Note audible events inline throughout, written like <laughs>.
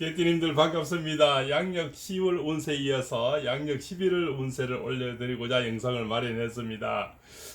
개띠님들 반갑습니다. 양력 10월 운세 이어서 양력 11월 운세를 올려드리고자 영상을 마련했습니다.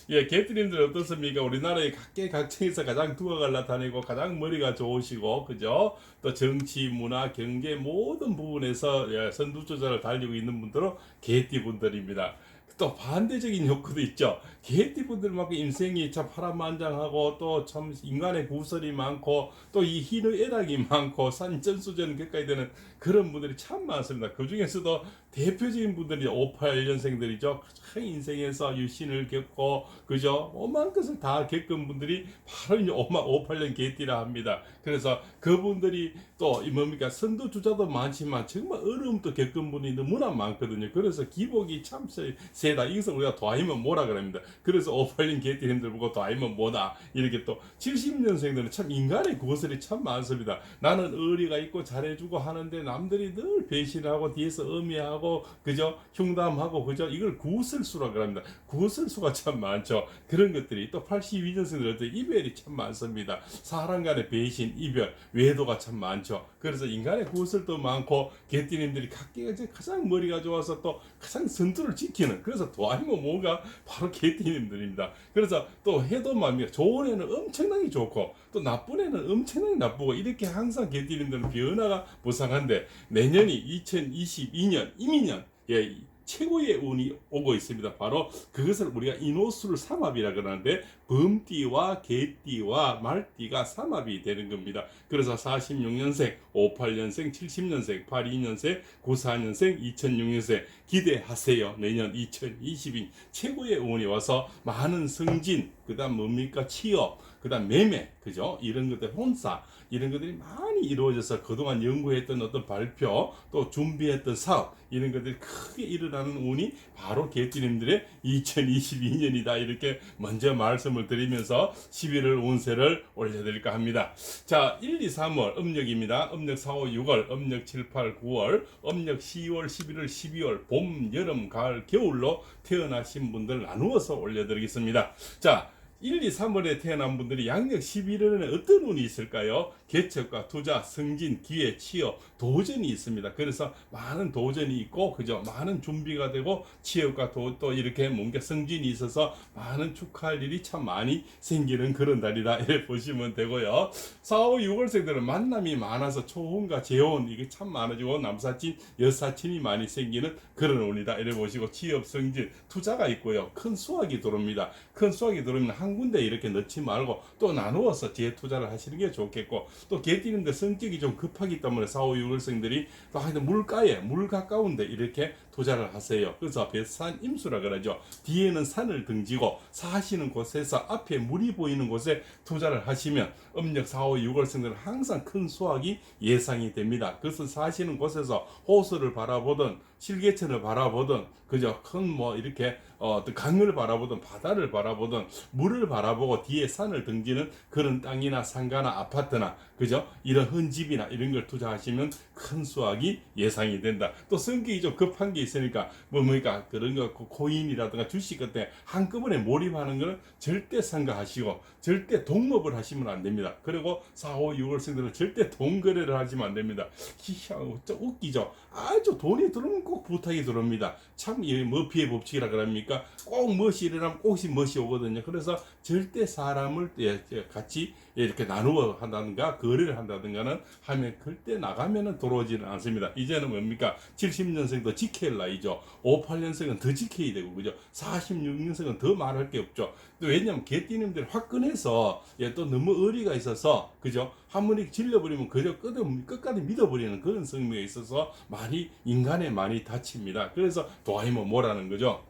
예, 개띠님들 어떻습니까? 우리나라의 각계각층에서 가장 두각을 나타내고 가장 머리가 좋으시고, 그죠? 또 정치, 문화, 경제 모든 부분에서 예, 선두 조절을 달리고 있는 분들은 개띠분들입니다. 또 반대적인 효과도 있죠. 개띠분들만큼 인생이 참 파란만장하고 또 참 인간의 구설이 많고 또 이 희의 애락이 <laughs> 많고 산전수전 가까이 되는 그런 분들이 참 많습니다. 그 중에서도 대표적인 분들이 58년생들이죠. 큰 인생에서 유신을 겪고 그죠? 오만 것을 다 겪은 분들이 바로 이제 58년 개띠라 합니다. 그래서 그분들이 또 이 뭡니까 선두 주자도 많지만 정말 어려움도 겪은 분이 너무나 많거든요. 그래서 기복이 참 세- 세다. 이것을 우리가 도아이면 뭐라 그럽니다. 그래서 58년 개띠님들 보고 도아이면 뭐다. 이렇게 또 70년생들은 참 인간의 구설이 참 많습니다. 나는 의리가 있고 잘해주고 하는데 남들이 늘 배신하고 뒤에서 음해하고 그죠 흉담하고 그죠 이걸 구설수라 그럽니다. 구설수가 참 많죠. 그런 것들이 또 82년생들은 이별이 참 많습니다. 사람 간의 배신, 이별, 외도가 참 많죠. 그래서 인간의 구설도 많고 개띠님들이 각기가 이제 가장 머리가 좋아서 또 가장 선두를 지키는 그래서 도아이모 뭐가 바로 개띠님들입니다. 그래서 또 해도 맘이 좋은 애는 엄청나게 좋고 또 나쁜 애는 엄청나게 나쁘고 이렇게 항상 개띠님들은 변화가 무상한데 내년이 2022년 이민년 예 이- 최고의 운이 오고 있습니다. 바로 그것을 우리가 인호술 삼합이라 그러는데 범띠와 개띠와 말띠가 삼합이 되는 겁니다. 그래서 46년생, 58년생, 70년생, 82년생, 94년생, 2006년생 기대하세요. 내년 2022 최고의 운이 와서 많은 승진, 그다음 뭡니까 취업, 그다음 매매, 그죠? 이런 것들 혼사 이런 것들이 많이 이루어져서 그동안 연구했던 어떤 발표 또 준비했던 사업 이런 것들이 크게 일어나는 운이 바로 개띠님들의 2022년이다 이렇게 먼저 말씀을 드리면서 11월 운세를 올려드릴까 합니다. 자, 1, 2, 3월 음력입니다. 음력 4, 5, 6월, 음력 7, 8, 9월, 음력 10월, 11월, 12월, 봄, 여름, 가을, 겨울로 태어나신 분들 나누어서 올려드리겠습니다. 자, 1, 2, 3월에 태어난 분들이 양력 11월에는 어떤 운이 있을까요? 개척과 투자, 승진, 기회, 취업, 도전이 있습니다. 그래서 많은 도전이 있고, 그죠? 많은 준비가 되고, 취업과 도, 또 이렇게 뭔가 승진이 있어서 많은 축하할 일이 참 많이 생기는 그런 달이다. <laughs> 이렇게 보시면 되고요. 4, 5, 6월생들은 만남이 많아서 초혼과 재혼, 이게 참 많아지고, 남사친, 여사친이 많이 생기는 그런 운이다. 이렇게 보시고, 취업, 승진, 투자가 있고요. 큰 수확이 들어옵니다. 큰 수확이 들어오면 한 군데 이렇게 넣지 말고 또 나누어서 재투자를 하시는 게 좋겠고 또 개띠는데 성격이 좀 급하기 때문에 4, 5, 6 월생들이 또 하여튼 물가에 물 가까운데 이렇게 투자를 하세요. 그래서 뱃산 임수라 그러죠. 뒤에는 산을 등지고 사시는 곳에서 앞에 물이 보이는 곳에 투자를 하시면 음력 4, 5, 6월생들은 항상 큰 수확이 예상이 됩니다. 그래서 사시는 곳에서 호수를 바라보든 실개천을 바라보든 그저 큰 뭐 이렇게 어, 또 강을 바라보든 바다를 바라보든 물을 바라보고 뒤에 산을 등지는 그런 땅이나 상가나 아파트나 그죠 이런 헌집이나 이런 걸 투자하시면 큰 수확이 예상이 된다. 또 성격이 좀 급한 게 있으니까 뭐 뭐니까 그런 거 코인이라든가 주식 같은 한꺼번에 몰입하는 거는 절대 삼가하시고 절대 동업을 하시면 안 됩니다. 그리고 4, 5, 6월생들은 절대 동거래를 하시면 안 됩니다. 희한하고 좀 웃기죠. 아주 돈이 들어오면 꼭 부탁이 들어옵니다. 참 이 머피의 법칙이라 그럽니까? 꼭 멋이 일어나면 꼭이 멋이 오거든요. 그래서 절대 사람을 예, 예, 같이 이렇게 나누어 한다든가 거래를 한다든가는 하면 그때 나가면은 들어오지는 않습니다. 이제는 뭡니까? 70년생도 지킬 나이죠. 58년생은 더 지켜야 되고 그죠? 46년생은 더 말할 게 없죠. 또 왜냐면 개띠님들 화끈해서 예, 또 너무 의리가 있어서 그죠? 한 번에 질려버리면 그저 끝, 끝까지 믿어버리는 그런 성미가 있어서 많이 인간에 많이 다칩니다. 그래서 도와이면 뭐라는 거죠?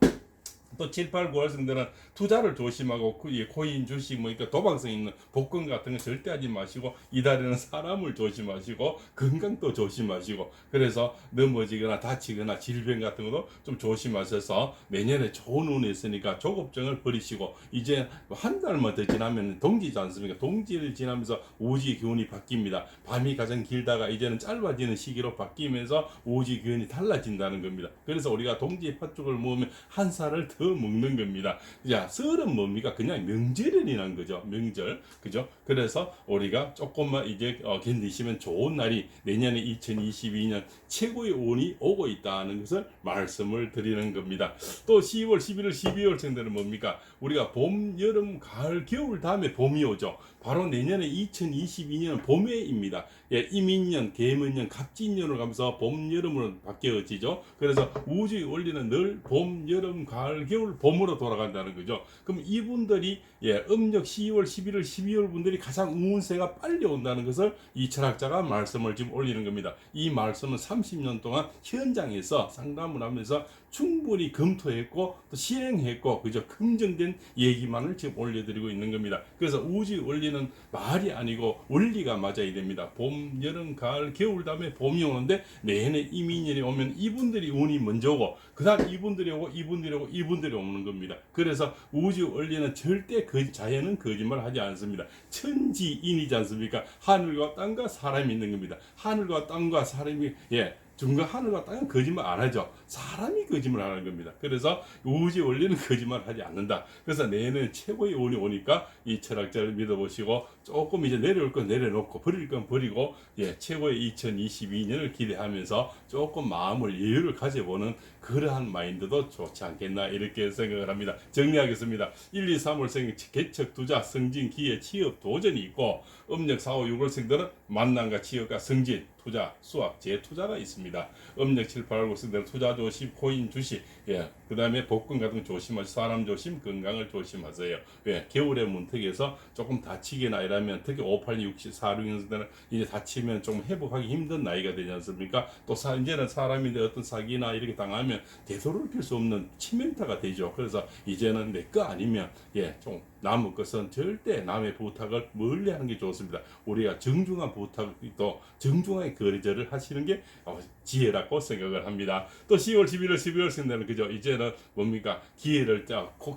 또 7, 8, 9월생들은 투자를 조심하고 그이 코인 주식 뭐 그러니까 도박성 있는 복권 같은 거 절대 하지 마시고 이달에는 사람을 조심하시고 건강도 조심하시고 그래서 넘어지거나 다치거나 질병 같은 것도 좀 조심하셔서 내년에 좋은 운이 있으니까 조급증을 버리시고 이제 한 달만 더 지나면 동지지 않습니까? 동지를 지나면서 오지 기운이 바뀝니다. 밤이 가장 길다가 이제는 짧아지는 시기로 바뀌면서 오지 기운이 달라진다는 겁니다. 그래서 우리가 동지 팥죽을 모으면 한 살을 더더 먹는 겁니다. 자, 설은 뭡니까? 그냥 명절이라는 거죠. 명절. 그죠? 그래서 우리가 조금만 이제 어, 견디시면 좋은 날이 내년에 2022년 최고의 운이 오고 있다는 것을 말씀을 드리는 겁니다. 또 10월, 11월, 12월 생들은 뭡니까? 우리가 봄, 여름, 가을, 겨울 다음에 봄이 오죠. 바로 내년에 2022년 봄해입니다. 예, 이민년, 개문년, 갑진년으로 가면서 봄, 여름으로 바뀌어지죠. 그래서 우주의 원리는 늘 봄, 여름, 가을, 겨울, 봄으로 돌아간다는 거죠. 그럼 이분들이 예, 음력 10월, 11월, 12월 분들이 가장 운세가 빨리 온다는 것을 이 철학자가 말씀을 지금 올리는 겁니다. 이 말씀은 30년 동안 현장에서 상담을 하면서 충분히 검토했고 또 실행했고 그저 긍정된 얘기만을 지금 올려드리고 있는 겁니다. 그래서 우주 원리는 말이 아니고 원리가 맞아야 됩니다. 봄, 여름, 가을, 겨울 다음에 봄이 오는데 내내 이민년이 오면 이분들이 운이 먼저 오고 그다음 이분들이 오고 이분들이 오고 이분들이 오는 겁니다. 그래서 우주 원리는 절대 그 자연은 거짓말 하지 않습니다. 천지인이지 않습니까? 하늘과 땅과 사람이 있는 겁니다. 하늘과 땅과 사람이 예 중간 하늘과 땅은 거짓말 안 하죠. 사람이 거짓말 하는 겁니다. 그래서 우주 원리는 <laughs> 거짓말 하지 않는다. 그래서 내는 최고의 운이 오니까 이 철학자를 믿어보시고 조금 이제 내려올 건 내려놓고 버릴 건 버리고 예 최고의 2022년을 기대하면서 조금 마음을 여유를 가져보는 그러한 마인드도 좋지 않겠나 이렇게 생각을 합니다. 정리하겠습니다. 1, 2, 3월생 개척, 투자, 승진, 기회, 취업, 도전이 있고 음력 4, 5, 6월생들은 만남과 취업과 승진, 투자, 수학, 재투자가 있습니다. 음력 7, 8, 9월생들은 투자 조심, 코인, 주식, 예, 그 다음에 복권 같은 거 조심하시고 사람 조심, 건강을 조심하세요. 예, 겨울에 문턱에서 조금 다치거나 이러면 특히 5, 8, 6, 4, 6년생들은 이제 다치면 좀 회복하기 힘든 나이가 되지 않습니까? 또 사, 이제는 사람인데 어떤 사기나 이렇게 당하면 되도록일 수 없는 치명타가 되죠. 그래서 이제는 내 거 아니면 예, 좀 남의 것은 절대 남의 부탁을 멀리 하는 게 좋습니다. 우리가 정중한 부탁도 정중하게 거절을 하시는 게 어, 지혜라고 생각을 합니다. 또 10월, 11월, 12월 생들은 그죠? 이제는 뭡니까? 기회를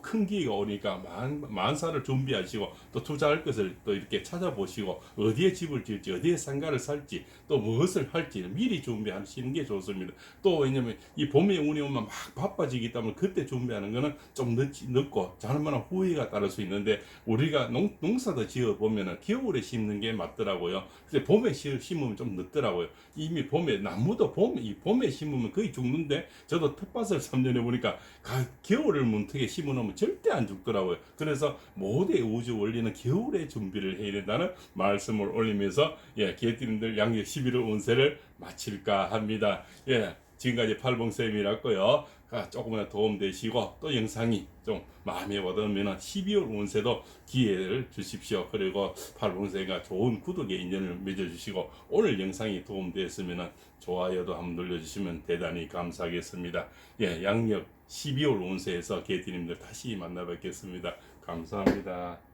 큰 기회가 오니까 만, 만사를 준비하시고 또 투자할 것을 또 이렇게 찾아보시고 어디에 집을 지을지 어디에 상가를 살지 또 무엇을 할지 미리 준비하시는 게 좋습니다. 또 왜냐면 이 봄에 운이 오면 막 바빠지기 때문에 그때 준비하는 거는 좀 늦, 늦고 잘만한 후회가 따를 수 있는 데 우리가 농, 농사도 지어 보면은 겨울에 심는 게 맞더라고요. 근데 봄에 시- 심으면 좀 늦더라고요. 이미 봄에 나무도 봄에 이 봄에 심으면 거의 죽는데 저도 텃밭을 3년에 보니까 가, 겨울을 문턱에 심어 놓으면 절대 안 죽더라고요. 그래서 모두의 우주 원리는 겨울에 준비를 해야 된다는 말씀을 올리면서 예, 개띠님들 양력 11월 운세를 마칠까 합니다. 예. 지금까지 팔봉쌤이랐고요. 아, 조금이나 도움되시고 또 영상이 좀 마음에 와닿으면 12월 운세도 기회를 주십시오. 그리고 팔봉쌤과 좋은 구독의 인연을 맺어주시고 오늘 영상이 도움되었으면 좋아요도 한번 눌러주시면 대단히 감사하겠습니다. 예, 양력 12월 운세에서 개띠님들 다시 만나 뵙겠습니다. 감사합니다.